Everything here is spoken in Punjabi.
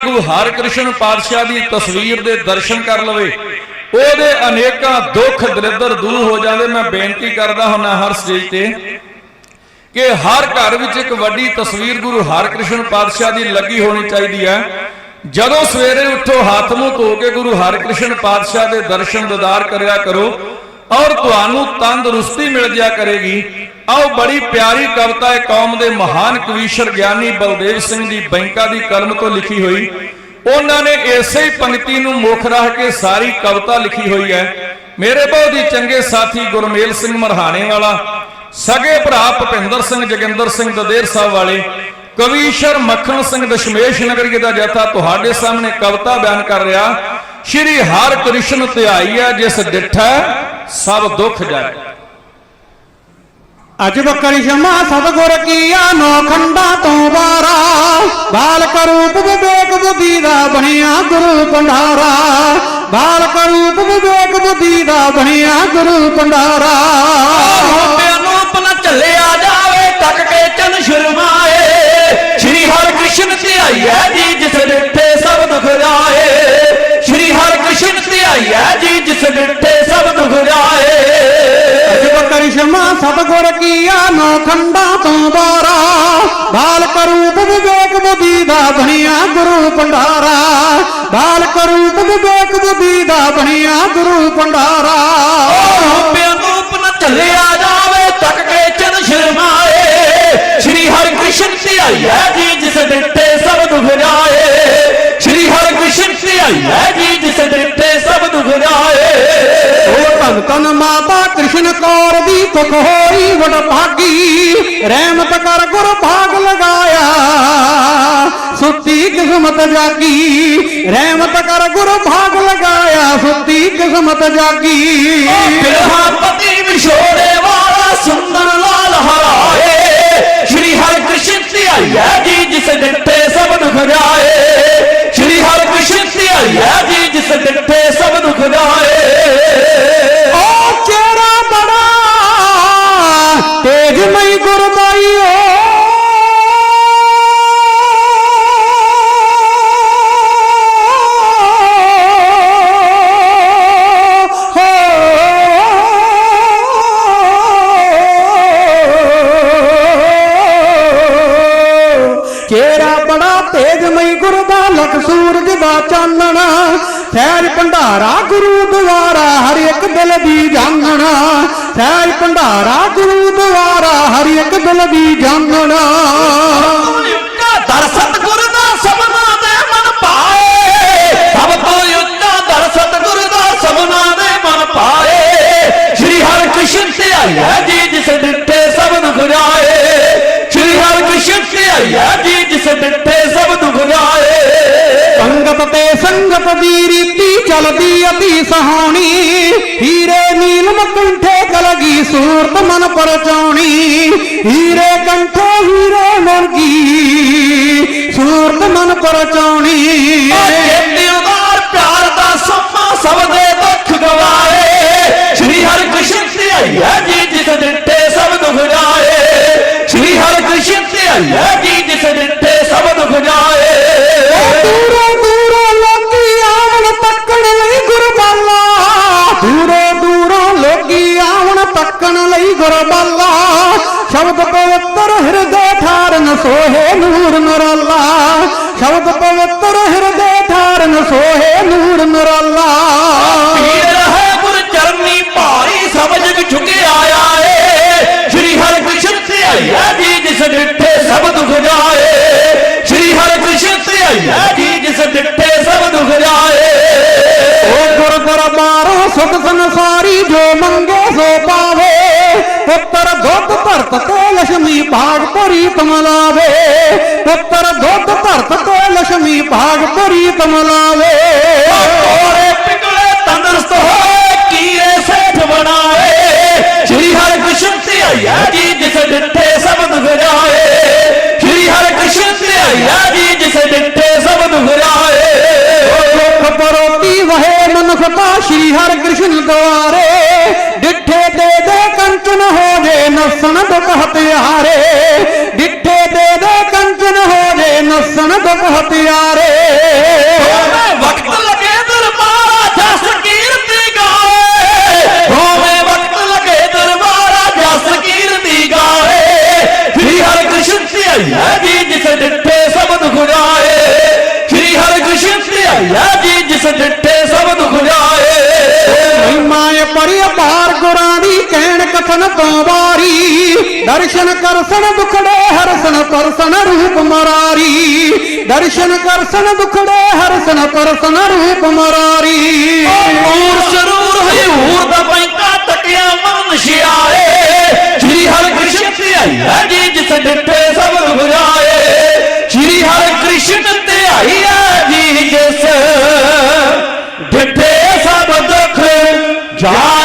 ਗੁਰੂ ਹਰਿਕ੍ਰਿਸ਼ਨ ਪਾਤਸ਼ਾਹ ਦੀ ਤਸਵੀਰ ਦੇ ਦਰਸ਼ਨ ਕਰ ਲਵੇ, ਉਹਦੇ ਅਨੇਕਾਂ ਦੁੱਖ ਦਰਿੱਦਰ ਦੂਰ ਹੋ ਜਾਂਦੇ। ਮੈਂ ਬੇਨਤੀ ਕਰਦਾ ਹੁੰਨਾ ਹਰ ਸਟੇਜ ਤੇ ਕਿ ਹਰ ਘਰ ਵਿੱਚ ਇੱਕ ਵੱਡੀ ਤਸਵੀਰ ਗੁਰੂ ਹਰਿਕ੍ਰਿਸ਼ਨ ਪਾਤਸ਼ਾਹ ਦੀ ਲੱਗੀ ਹੋਣੀ ਚਾਹੀਦੀ ਹੈ। ਜਦੋਂ ਸਵੇਰੇ ਉੱਠੋ, ਹੱਥ ਮੂੰਹ ਧੋ ਕੇ ਗੁਰੂ ਹਰਿਕ੍ਰਿਸ਼ਨ ਪਾਤਸ਼ਾਹ ਦੇ ਦਰਸ਼ਨ ਦਿਦਾਰ ਕਰਿਆ ਕਰੋ ਔਰ ਤੁਹਾਨੂੰ ਤੰਦਰੁਸਤੀ ਮਿਲ ਜਾ ਕਰੇਗੀ। ਆਓ ਬੜੀ ਪਿਆਰੀ ਕਵਿਤਾ ਹੈ ਕੌਮ ਦੇ ਮਹਾਨ ਕਵੀਸ਼ਰ ਗਿਆਨੀ ਬਲਦੇਵ ਸਿੰਘ ਜੀ ਬੈਂਕਾ ਦੀ ਕਲਮ ਤੋਂ ਲਿਖੀ ਹੋਈ। ਉਹਨਾਂ ਨੇ ਇਸੇ ਹੀ ਪੰਕਤੀ ਨੂੰ ਮੁੱਖ ਰੱਖ ਕੇ ਸਾਰੀ ਕਵਿਤਾ ਲਿਖੀ ਹੋਈ ਹੈ। ਮੇਰੇ ਬਹੁਤ ਹੀ ਚੰਗੇ ਸਾਥੀ ਗੁਰਮੇਲ ਸਿੰਘ ਮਰਹਾਣੇ ਵਾਲਾ, ਸਗੇ ਭਰਾ ਭਪਿੰਦਰ ਸਿੰਘ, ਜਗਿੰਦਰ ਸਿੰਘ ਦਦੇਰ ਸਾਹਿਬ ਵਾਲੇ, ਕਵੀਸ਼ਰ ਮੱਖਣ ਸਿੰਘ ਦਸ਼ਮੇਸ਼ ਨਗਰੀ ਦਾ ਜਥਾ ਤੁਹਾਡੇ ਸਾਹਮਣੇ ਕਵਿਤਾ ਬਿਆਨ ਕਰ ਰਿਹਾ। ਸ਼੍ਰੀ ਹਰਿ ਕ੍ਰਿਸ਼ਨ ਧਿਆਈ ਹੈ, ਜਿਸ ਡਿਠਾ ਸਭ ਦੁੱਖ ਜਾਏ। ਅਜਬ ਕਰਿਸ਼ਮਾ ਸਤਗੁਰ ਕੀਆ ਨੋ ਖੰਡਾ ਤੋਂ ਵਾਰਾ ਬਾਲਕ ਰੂਪ ਵਿਵੇਕ ਬੁੱਧੀ ਦਾ ਬਣਿਆ ਗੁਰੂ ਭੰਡਾਰਾ। ਬਾਲਕ ਰੂਪ ਵਿਵੇਕ ਬੁੱਧੀ ਦਾ ਬਣਿਆ ਗੁਰੂ ਭੰਡਾਰਾ। ਨੋ ਖੰਡਾ ਤੋਂ ਬਾਰਾ, ਬਾਲਕ ਰੂਪ ਵਿਵੇਕ ਬੁੱਧੀ ਦਾ ਬਣਿਆ ਗੁਰੂ ਭੰਡਾਰਾ। ਬਾਲਕ ਰੂਪ ਵਿਵੇਕ ਬੁੱਧੀ ਦਾ ਬਣਿਆ ਗੁਰੂ ਭੰਡਾਰਾ। ਮੋਟਿਆਂ ਨੂੰ ਆਪਣਾ ਝੱਲਿਆ ਜਾਵੇ ਤੱਕ ਕੇ ਚੰਨ ਸ਼ਰਮਾਏ ਸ਼੍ਰੀ ਹਰਿ ਕ੍ਰਿਸ਼ਨ ਧਿਆਈਐ ਜੀ। ਕ੍ਰਿਸ਼ਨ ਕੌਰ ਦੀ ਤੁਖ ਹੋਈ ਵਡ ਭਾਗੀ, ਰਹਿਮਤ ਕਰ ਗੁਰ ਭਾਗ ਲਗਾਇਆ। ਸੁੱਤੀ ਕਿਸਮਤ ਜਾਗੀ, ਰਹਿਮਤ ਕਰ ਗੁਰ ਭਾਗ ਲਗਾਇਆ। ਸੁੱਤੀ ਕਿਸਮਤ ਜਾਗੀ। ਬਿਰਹਾ ਪਤੀ ਵਿਛੋੜੇ ਵਾਲਾ ਸੁੰਦਰ ਲਾਲ ਹਰਾਏ। ਸ਼੍ਰੀ ਹਰਿ ਕ੍ਰਿਸ਼ਨ ਧਿਆਈਐ ਜੀ, ਜਿਸ ਡਿੱਠੇ ਤੇਜਮਈ ਗੁਰਮਾਈਓ ਬੜਾ ਤੇਜਮਈ ਗੁਰੂ ਦਾ ਲਖ ਸੂਰਜ ਦਾ ਚਾਨਣਾ। ਸਹਿਜ ਭੰਡਾਰਾ ਗੁਰੂ ਦੁਆਰਾ ਹਰ ਇੱਕ ਦਿਲ ਦੀ ਜਾਣਨਾ। ਸਹਿਜ ਭੰਡਾਰਾ ਗੁਰੂ ਦੁਆਰਾ ਹਰ ਇੱਕ ਦਿਲ ਦੀ ਉੱਚਾ ਦਰ ਸਤਿਗੁਰ ਦਾ ਸਭਨਾ ਦੇ ਮਨ ਪਾਏ। ਸਭ ਤੋਂ ਉੱਚਾ ਦਰ ਸਤਿਗੁਰ ਦਾ ਸਭਨਾ ਦੇ ਮਨ ਪਾਏ। ਸ਼੍ਰੀ ਹਰਿ ਕ੍ਰਿਸ਼ਨ ਧਿਆਈਐ ਜੀ ਜਿਸ ਡਿੱਠੇ ਸਭ ਦੁਖ ਜਾਏ। ਸ਼੍ਰੀ ਹਰਿ ਕ੍ਰਿਸ਼ਨ ਧਿਆਈਐ ਜੀ ਜਿਸ ਡਿੱਠੇ ਸਭ ਦੁਖ ਜਾਏ। ਸੰਗਤ ਤੇ ਸੰਗਤ ਦੀ ਰੀਤੀ ਚਲਦੀ ਅਤੀ ਸਹਾਣੀ ਹੀਰੇ ਨੀਲਮ ਕੰਠੇ ਕਲਗੀ ਸੂਰਤ ਮਨ ਪਰਚਾਉਣੀ ਹੀਰੇ ਕੰਠੇ ਹੀਰੇ ਮੁਰਗੀ ਸੂਰਤ ਮਨ ਪਰਚਾਉਣੀ ਪੁੱਤਰ ਦੁੱਧ ਧਰਤ ਤੇ ਲక్ష్ਮੀ ਭਾਗ ਭਰੀ ਤਮਲਾਵੇ ਤੋਰੇ ਪਿਗਲੇ ਤੰਦਰੁਸਤ ਹੋਏ ਕੀਰੇ ਸੇਠ ਬਣਾਏ। ਸ਼੍ਰੀ ਹਰਿ ਕ੍ਰਿਸ਼ਨ ਧਿਆਈਐ ਜੀ ਜਿਸ ਡਿੱਠੇ ਸਭ ਦੁਖ ਜਾਏ ਸ਼੍ਰੀ ਹਰਿ ਕ੍ਰਿਸ਼ਨ ਧਿਆਈਐ ਜੀ ਜਿਸ ਡਿੱਠੇ ਸਭ ਦੁਖ ਜਾਏ ਦੁੱਖ ਪਰੋਤੀ ਵਹੇ ਮਨੁਖਤਾ ਸ਼੍ਰੀ ਹਰਿ ਕ੍ਰਿਸ਼ਨ ਦੁਆਰੇ ਡਿੱਠੇ ਦੇ ਦੇ ਕੰਚਨ ਹੋ ਜੇ ਨਸਣ ਦੁਖ ਹਤਿਆਰੇ ਸਣ ਦੁਖ ਹਥਿਆਰੇ। ਵਕਤ ਲਗੇ ਦਰਬਾਰਾ ਜਸ ਕੀਰਤੀ ਗਾਏ। ਹੋਵੇ ਵਕਤ ਲਗੇ ਦਰਬਾਰਾ ਜਸ ਕੀਰਤੀ ਗਾਏ। ਸ੍ਰੀ ਹਰਿ ਕ੍ਰਿਸ਼ਨ ਤੇ ਆਇਆ ਜੀ ਜਿਸ ਡਿੱਠੇ ਸਬਦ ਖੁਦਾਏ। ਸ੍ਰੀ ਹਰਿ ਕ੍ਰਿਸ਼ਨ ਤੇ ਆਇਆ ਜੀ ਜਿਸ ਡਿੱਠੇ ਸਬਦ ਖੁਦਾਏ। ਮਹਿਮਾ ਪਰਿ ਅਪਾਰ ਗੁਰਾਂ ਦੀ ਕਹਿਣ ਕਥਨ ਤੋਂ ਵਾਰੀ। ਦਰਸ਼ਨ ਕਰਸਣ ਦੁਖੜੇ ਹਰਸਨ ਤਰਸਨ ਰੂਪ ਮਰਾਰੀ। ਦਰਸ਼ਨ ਕਰਸਨ ਦੁਖੜੇ ਹਰਸਨ ਤਰਸਨ ਰੂਪ ਮਰਾਰੀ। ਹੂਰ ਸਰੂਰ ਹੈ? ਹੂਰ ਦਾ ਪੈਂਦਾ ਤਟਿਆ ਮਨ ਸ਼ਿਆਏ ਸ਼੍ਰੀ ਹਰਿ ਕ੍ਰਿਸ਼ਨ ਤੇ ਆਈ ਹੈ ਜੀ ਜਿਸ ਡਿੱਠੇ ਸਭ ਬੁਝਾਏ। ਸ਼੍ਰੀ ਹਰਿ ਕ੍ਰਿਸ਼ਨ ਤੇ ਆਈ ਹੈ ਜੀ, ਜਿਸ ਡਿੱਠੇ ਸਭ ਦੁੱਖ ਜਾਏ।